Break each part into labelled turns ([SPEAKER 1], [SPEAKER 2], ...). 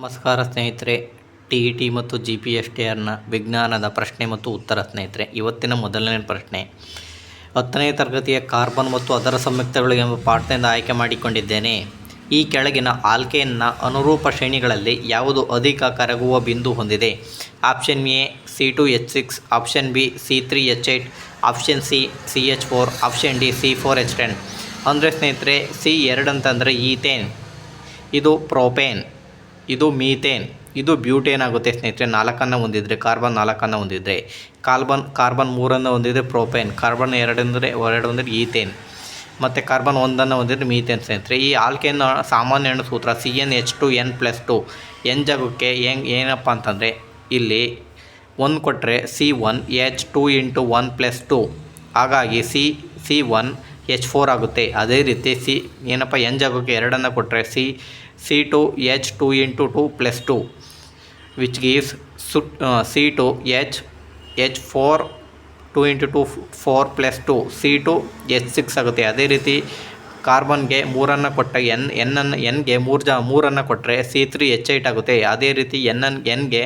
[SPEAKER 1] ನಮಸ್ಕಾರ ಸ್ನೇಹಿತರೆ, T E T ಮತ್ತು ಜಿ ಪಿ ಎಸ್ ಟಿ ಆರ್ನ ವಿಜ್ಞಾನದ ಪ್ರಶ್ನೆ ಮತ್ತು ಉತ್ತರ ಸ್ನೇಹಿತರೆ, ಇವತ್ತಿನ ಮೊದಲನೇ ಪ್ರಶ್ನೆ. ಹತ್ತನೇ ತರಗತಿಯ ಕಾರ್ಬನ್ ಮತ್ತು ಅದರ ಸಂಯುಕ್ತಗಳು ಎಂಬ ಪಾಠದಿಂದ ಆಯ್ಕೆ ಮಾಡಿಕೊಂಡಿದ್ದೇನೆ. ಈ ಕೆಳಗಿನ ಆಲ್ಕೇನ್ನ ಅನುರೂಪ ಶ್ರೇಣಿಗಳಲ್ಲಿ ಯಾವುದು ಅಧಿಕ ಕರಗುವ ಬಿಂದು ಹೊಂದಿದೆ? Option A, C two H six, option B, C three H eight option C C H four, option D, C four H ten. ಅಂದರೆ ಸ್ನೇಹಿತರೆ, ಸಿ ಎರಡು ಅಂತಂದರೆ ಈಥೇನ್. ಇದು ಪ್ರೋಪೇನ್. ಇದು ಮೀಥೇನ್. ಇದು ಬ್ಯೂಟೇನ್ ಆಗುತ್ತೆ ಸ್ನೇಹಿತರೆ. ನಾಲ್ಕನ್ನು ಹೊಂದಿದ್ರೆ ಕಾರ್ಬನ್, ನಾಲ್ಕನ್ನು ಹೊಂದಿದ್ರೆ ಕಾರ್ಬನ್ ಕಾರ್ಬನ್ ಮೂರನ್ನು ಹೊಂದಿದ್ರೆ ಪ್ರೋಪೇನ್, ಕಾರ್ಬನ್ ಎರಡಂದರೆ, ಎರಡು ಅಂದರೆ ಈಥೇನ್. ಮತ್ತು ಕಾರ್ಬನ್ ಒಂದನ್ನು ಹೊಂದಿದ್ರೆ ಮೀಥೇನ್ ಸ್ನೇಹಿತರೆ. ಈ ಆಲ್ಕೇನ್ ಸಾಮಾನ್ಯ ಅಣು ಸೂತ್ರ C N H two N plus two N ಜಾಗಕ್ಕೆ ಹೆಂಗೆ ಏನಪ್ಪ ಅಂತಂದರೆ ಇಲ್ಲಿ ಒಂದು ಕೊಟ್ಟರೆ C one H two into one plus two ಹಾಗಾಗಿ C C one H four ಆಗುತ್ತೆ. ಅದೇ ರೀತಿ ಸಿ ಏನಪ್ಪ, ಎನ್ ಜಾಗಕ್ಕೆ ಎರಡನ್ನು ಕೊಟ್ಟರೆ C C two H two into two plus two which gives ಸುಟ್ C two H H four two into two four plus two C two H six ಆಗುತ್ತೆ. ಅದೇ ರೀತಿ ಕಾರ್ಬನ್ಗೆ ಮೂರನ್ನು ಕೊಟ್ಟ ಎನ್ ಎನ್ನನ್ನು ಎನ್ಗೆ ಮೂರು ಜ, ಮೂರನ್ನು ಕೊಟ್ಟರೆ ಸಿ ತ್ರೀ ಎಚ್ ಏಯ್ಟ್ ಆಗುತ್ತೆ. ಅದೇ ರೀತಿ ಎನ್ ಎನ್ ಎನ್ಗೆ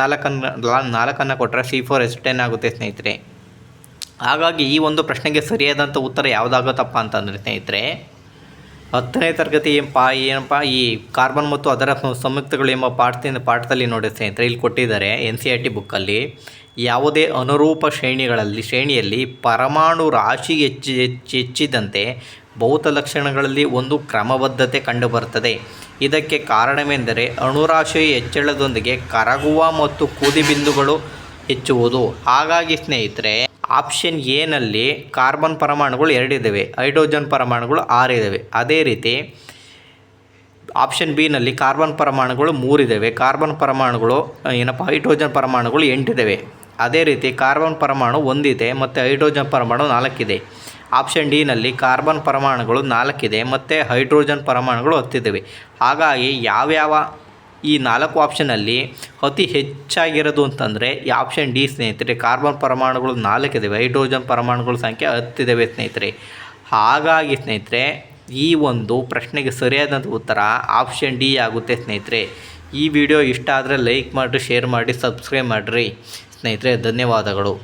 [SPEAKER 1] ನಾಲ್ಕನ್ನು ನಾಲ್ಕನ್ನು ಕೊಟ್ಟರೆ ಸಿ ಫೋರ್ ಎಚ್ ಟೆನ್ ಆಗುತ್ತೆ ಸ್ನೇಹಿತರೆ. ಹಾಗಾಗಿ ಈ ಒಂದು ಪ್ರಶ್ನೆಗೆ ಸರಿಯಾದಂಥ ಉತ್ತರ ಯಾವುದಾಗುತ್ತಪ್ಪ ಅಂತಂದರೆ ಸ್ನೇಹಿತರೆ ಹತ್ತನೇ ತರಗತಿ ಪಾ ಏನಪ್ಪ, ಈ ಕಾರ್ಬನ್ ಮತ್ತು ಅದರ ಸಂಯುಕ್ತಗಳು ಎಂಬ ಪಾಠದಿಂದ ಪಾಠದಲ್ಲಿ ನೋಡಿ ಸ್ನೇಹಿತರೆ, ಇಲ್ಲಿ ಕೊಟ್ಟಿದ್ದಾರೆ ಎನ್ ಸಿ ಆರ್ ಟಿ ಬುಕ್ಕಲ್ಲಿ ಯಾವುದೇ ಅನುರೂಪ ಶ್ರೇಣಿಗಳಲ್ಲಿ ಶ್ರೇಣಿಯಲ್ಲಿ ಪರಮಾಣು ರಾಶಿ ಹೆಚ್ಚಿ ಹೆಚ್ಚಿ ಹೆಚ್ಚಿದಂತೆ ಭೌತ ಲಕ್ಷಣಗಳಲ್ಲಿ ಒಂದು ಕ್ರಮಬದ್ಧತೆ ಕಂಡುಬರುತ್ತದೆ. ಇದಕ್ಕೆ ಕಾರಣವೆಂದರೆ ಅಣುರಾಶಿಯ ಹೆಚ್ಚಳದೊಂದಿಗೆ ಕರಗುವ ಮತ್ತು ಕುದಿಬಿಂದುಗಳು ಹೆಚ್ಚುವುದು. ಹಾಗಾಗಿ ಸ್ನೇಹಿತರೆ ಆಪ್ಷನ್ ಎನಲ್ಲಿ ಕಾರ್ಬನ್ ಪರಮಾಣುಗಳು ಎರಡಿದ್ದಾವೆ ಹೈಡ್ರೋಜನ್ ಪರಮಾಣುಗಳು ಆರಿದ್ದಾವೆ ಅದೇ ರೀತಿ ಆಪ್ಷನ್ ಬಿನಲ್ಲಿ ಕಾರ್ಬನ್ ಪರಮಾಣುಗಳು ಮೂರಿದ್ದಾವೆ ಕಾರ್ಬನ್ ಪರಮಾಣುಗಳು ಏನಪ್ಪ, ಹೈಡ್ರೋಜನ್ ಪರಮಾಣುಗಳು ಎಂಟಿದ್ದಾವೆ ಅದೇ ರೀತಿ ಕಾರ್ಬನ್ ಪರಮಾಣು ಒಂದಿದೆ ಮತ್ತು ಹೈಡ್ರೋಜನ್ ಪರಮಾಣು ನಾಲ್ಕಿದೆ ಆಪ್ಷನ್ ಡಿನಲ್ಲಿ ಕಾರ್ಬನ್ ಪರಮಾಣುಗಳು ನಾಲ್ಕಿದೆ ಮತ್ತು ಹೈಡ್ರೋಜನ್ ಪರಮಾಣುಗಳು ಹತ್ತಿದ್ದಾವೆ ಹಾಗಾಗಿ ಯಾವ್ಯಾವ ಈ ನಾಲ್ಕು ಆಪ್ಷನಲ್ಲಿ ಅತಿ ಹೆಚ್ಚಾಗಿರೋದು ಅಂತಂದರೆ ಈ ಆಪ್ಷನ್ ಡಿ ಸ್ನೇಹಿತರೆ ಕಾರ್ಬನ್ ಪರಮಾಣುಗಳು ನಾಲ್ಕಿದ್ದಾವೆ ಹೈಡ್ರೋಜನ್ ಪರಮಾಣುಗಳ ಸಂಖ್ಯೆ ಹತ್ತಿದ್ದಾವೆ ಸ್ನೇಹಿತರೆ. ಹಾಗಾಗಿ ಸ್ನೇಹಿತರೆ, ಈ ಒಂದು ಪ್ರಶ್ನೆಗೆ ಸರಿಯಾದಂಥ ಉತ್ತರ ಆಪ್ಷನ್ ಡಿ ಆಗುತ್ತೆ ಸ್ನೇಹಿತರೆ. ಈ ವಿಡಿಯೋ ಇಷ್ಟ ಆದರೆ ಲೈಕ್ ಮಾಡಿರಿ ಶೇರ್ ಮಾಡಿ ಸಬ್ಸ್ಕ್ರೈಬ್ ಮಾಡಿರಿ. ಸ್ನೇಹಿತರೆ, ಧನ್ಯವಾದಗಳು.